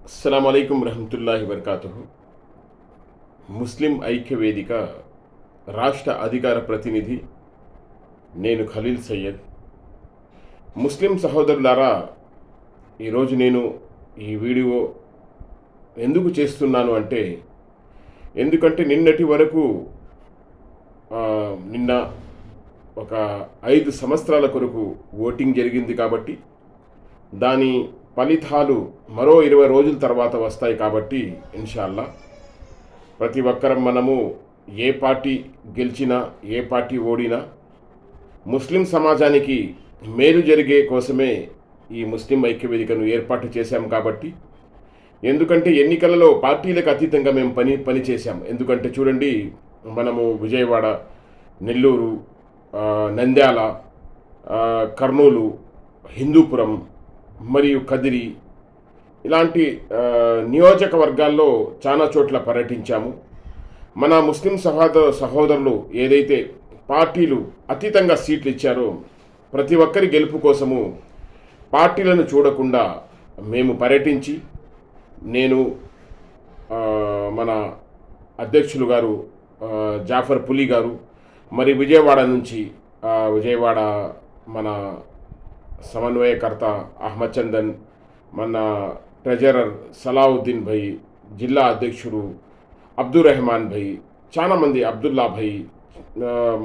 అస్సలం అయికం రహమతుల్లాహి వరకాతు ముస్లిం ఐక్య వేదిక రాష్ట్ర అధికార ప్రతినిధి నేను ఖలీల్ సయ్యద్ ముస్లిం సహోదరులారా ఈరోజు నేను ఈ వీడియో ఎందుకు చేస్తున్నాను అంటే ఎందుకంటే నిన్నటి వరకు నిన్న ఒక ఐదు సంవత్సరాల కొరకు ఓటింగ్ జరిగింది కాబట్టి దాని ఫలితాలు మరో ఇరవై రోజుల తర్వాత వస్తాయి కాబట్టి ఇన్షాల్లా ప్రతి ఒక్కరం మనము ఏ పార్టీ గెలిచినా ఏ పార్టీ ఓడినా ముస్లిం సమాజానికి మేలు జరిగే కోసమే ఈ ముస్లిం ఐక్య వేదికను ఏర్పాటు చేశాం కాబట్టి ఎందుకంటే ఎన్నికలలో పార్టీలకు అతీతంగా మేము పని పని చేశాం. ఎందుకంటే చూడండి మనము విజయవాడ నెల్లూరు నంద్యాల కర్నూలు హిందూపురం మరియు కదిరి ఇలాంటి నియోజకవర్గాల్లో చాలా చోట్ల పర్యటించాము. మన ముస్లిం సహోదర సహోదరులు ఏదైతే పార్టీలు అతీతంగా సీట్లు ఇచ్చారో ప్రతి ఒక్కరి గెలుపు కోసము పార్టీలను చూడకుండా మేము పర్యటించి నేను మన అధ్యక్షులు గారు జాఫర్ పులి గారు మరి విజయవాడ నుంచి విజయవాడ మన సమన్వయకర్త అహ్మద్ చందన్ మన ట్రెజరర్ సలావుద్దీన్ భయ్ జిల్లా అధ్యక్షుడు అబ్దుల్ రెహమాన్ భయ్ చాలామంది అబ్దుల్లా భయ్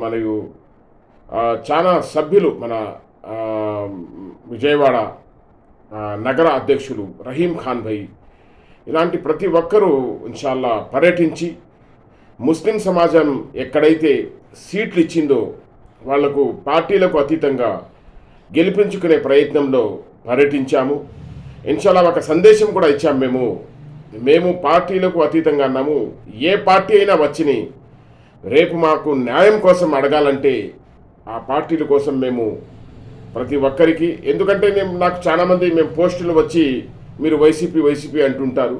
మరియు చాలా సభ్యులు మన విజయవాడ నగర అధ్యక్షులు రహీం ఖాన్ భయ్ ఇలాంటి ప్రతి ఒక్కరూ ఇన్షాల్లా పర్యటించి ముస్లిం సమాజం ఎక్కడైతే సీట్లు ఇచ్చిందో వాళ్ళకు పార్టీలకు అతీతంగా గెలిపించుకునే ప్రయత్నంలో పర్యటించాము. ఇన్షాల్లా ఒక సందేశం కూడా ఇచ్చాము మేము. మేము పార్టీలకు అతీతంగా అన్నాము ఏ పార్టీ అయినా వచ్చిని రేపు మాకు న్యాయం కోసం అడగాలంటే ఆ పార్టీల కోసం మేము ప్రతి ఒక్కరికి ఎందుకంటే నేను నాకు చాలామంది మేము పోస్టులు వచ్చి మీరు వైసీపీ వైసీపీ అంటుంటారు.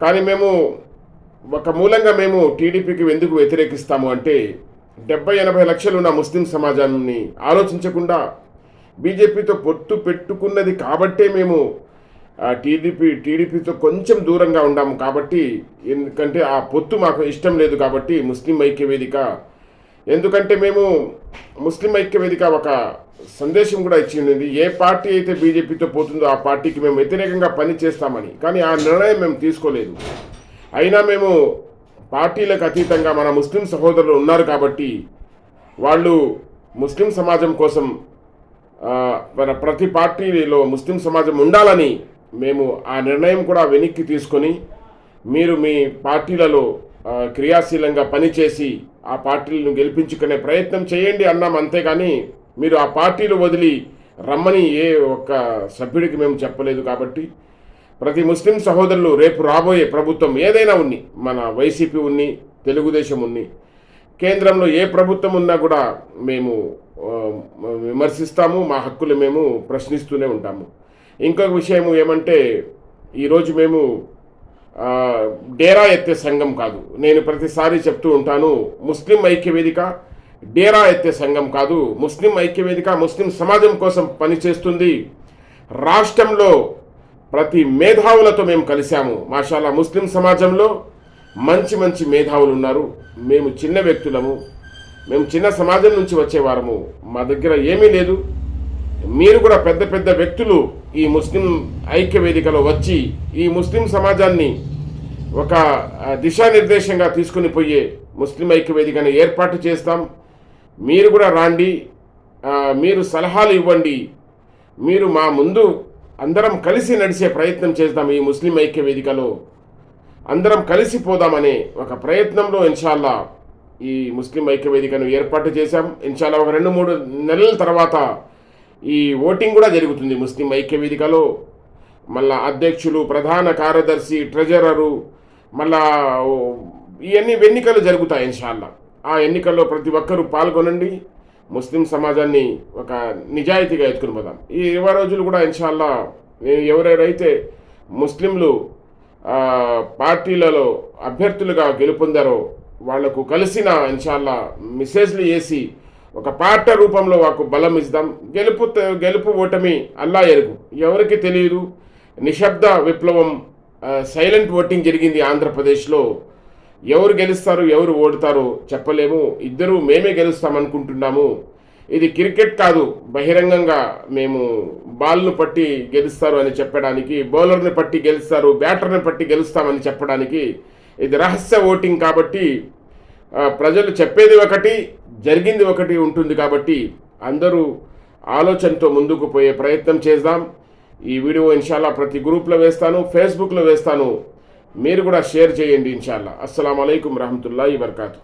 కానీ మేము ఒక మూలంగా మేము టీడీపీకి ఎందుకు వ్యతిరేకిస్తాము అంటే డెబ్బై ఎనభై లక్షలు ఉన్న ముస్లిం సమాజాన్ని ఆలోచించకుండా బీజేపీతో పొత్తు పెట్టుకున్నది కాబట్టే మేము ఆ, టీడీపీ టీడీపీతో కొంచెం దూరంగా ఉన్నాము కాబట్టి ఎందుకంటే ఆ పొత్తు మాకు ఇష్టం లేదు కాబట్టి ముస్లిం ఐక్య వేదిక ఎందుకంటే మేము ముస్లిం ఐక్య వేదిక ఒక సందేశం కూడా ఇచ్చింది ఏ పార్టీ అయితే బీజేపీతో పోతుందో ఆ పార్టీకి మేము వ్యతిరేకంగా పని చేస్తామని. కానీ ఆ నిర్ణయం మేము తీసుకోలేదు. అయినా మేము పార్టీలకు అతీతంగా మన ముస్లిం సహోదరులు ఉన్నారు కాబట్టి వాళ్ళు ముస్లిం సమాజం కోసం మన ప్రతి పార్టీలో ముస్లిం సమాజం ఉండాలని మేము ఆ నిర్ణయం కూడా వెనక్కి తీసుకొని మీరు మీ పార్టీలలో క్రియాశీలంగా పనిచేసి ఆ పార్టీలను గెలిపించుకునే ప్రయత్నం చేయండి అన్నాం. అంతేగాని మీరు ఆ పార్టీలు వదిలి రమ్మని ఏ ఒక్క సభ్యుడికి మేము చెప్పలేదు కాబట్టి ప్రతి ముస్లిం సహోదరులు రేపు రాబోయే ప్రభుత్వం ఏదైనా ఉన్ని మన వైసీపీ ఉన్ని తెలుగుదేశం ఉన్ని కేంద్రంలో ఏ ప్రభుత్వం ఉన్నా కూడా మేము విమర్శిస్తాము మా హక్కులు మేము ప్రశ్నిస్తూనే ఉంటాము. ఇంకొక విషయం ఏమంటే ఈరోజు మేము డేరా ఎత్తే సంఘం కాదు. నేను ప్రతిసారి చెప్తూ ఉంటాను ముస్లిం ఐక్యవేదిక డేరా ఎత్తే సంఘం కాదు. ముస్లిం ఐక్యవేదిక ముస్లిం సమాజం కోసం పనిచేస్తుంది. రాష్ట్రంలో ప్రతి మేధావులతో మేము కలిశాము. మాషాలా ముస్లిం సమాజంలో మంచి మంచి మేధావులు ఉన్నారు మేము చిన్న వ్యక్తులము. మేము చిన్న సమాజం నుంచి వచ్చేవారము. మా దగ్గర ఏమీ లేదు. మీరు కూడా పెద్ద పెద్ద వ్యక్తులు ఈ ముస్లిం ఐక్య వేదికలో వచ్చి ఈ ముస్లిం సమాజాన్ని ఒక దిశానిర్దేశంగా తీసుకుని పోయే ముస్లిం ఐక్య వేదికను ఏర్పాటు చేస్తాం. మీరు కూడా రాండి. మీరు సలహాలు ఇవ్వండి. మీరు మా ముందు అందరం కలిసి నడిచే ప్రయత్నం చేద్దాం ఈ ముస్లిం ఐక్య వేదికలో అందరం కలిసిపోదామనే ఒక ప్రయత్నంలో ఇన్షాల్లా ఈ ముస్లిం ఐక్య వేదికను ఏర్పాటు చేశాం. ఇన్షాల్లా ఒక రెండు మూడు నెలల తర్వాత ఈ ఓటింగ్ కూడా జరుగుతుంది ముస్లిం ఐక్య వేదికలో మళ్ళా అధ్యక్షులు ప్రధాన కార్యదర్శి ట్రెజరరు మళ్ళా ఇవన్నీ ఎన్నికలు జరుగుతాయి ఇన్షాల్లా. ఆ ఎన్నికల్లో ప్రతి ఒక్కరూ పాల్గొనండి. ముస్లిం సమాజాన్ని ఒక నిజాయితీగా ఎత్తుకుని పోదాం. ఈ ఇరవై రోజులు కూడా ఇన్షాల్లా ఎవరెవరైతే ముస్లింలు పార్టీలలో అభ్యర్థులుగా గెలుపొందారో వాళ్ళకు కలిసిన ఇన్షాల్లా మెసేజ్లు వేసి ఒక పాట రూపంలో వాకు బలం ఇద్దాం గెలుపు గెలుపు ఓటమి అల్లా ఎరుగు. ఎవరికి తెలియదు నిశ్శబ్ద విప్లవం సైలెంట్ ఓటింగ్ జరిగింది ఆంధ్రప్రదేశ్లో. ఎవరు గెలుస్తారు ఎవరు ఓడతారో చెప్పలేము. ఇద్దరు మేమే గెలుస్తామనుకుంటున్నాము. ఇది క్రికెట్ కాదు బహిరంగంగా మేము బాల్ను పట్టి గెలుస్తారు అని చెప్పడానికి బౌలర్ని పట్టి గెలుస్తారు బ్యాటర్ని పట్టి గెలుస్తామని చెప్పడానికి ఇది రహస్య ఓటింగ్ కాబట్టి ప్రజలు చెప్పేది ఒకటి జరిగింది ఒకటి ఉంటుంది కాబట్టి అందరూ ఆలోచనతో ముందుకు పోయే ప్రయత్నం చేద్దాం. ఈ వీడియో ఇన్షాల్లా ప్రతి గ్రూప్లో వేస్తాను ఫేస్బుక్లో వేస్తాను. మీరు కూడా షేర్ చేయండి ఇన్షాల్లా. అస్సలం అయికం రహమతుల్లా వర్కాతూ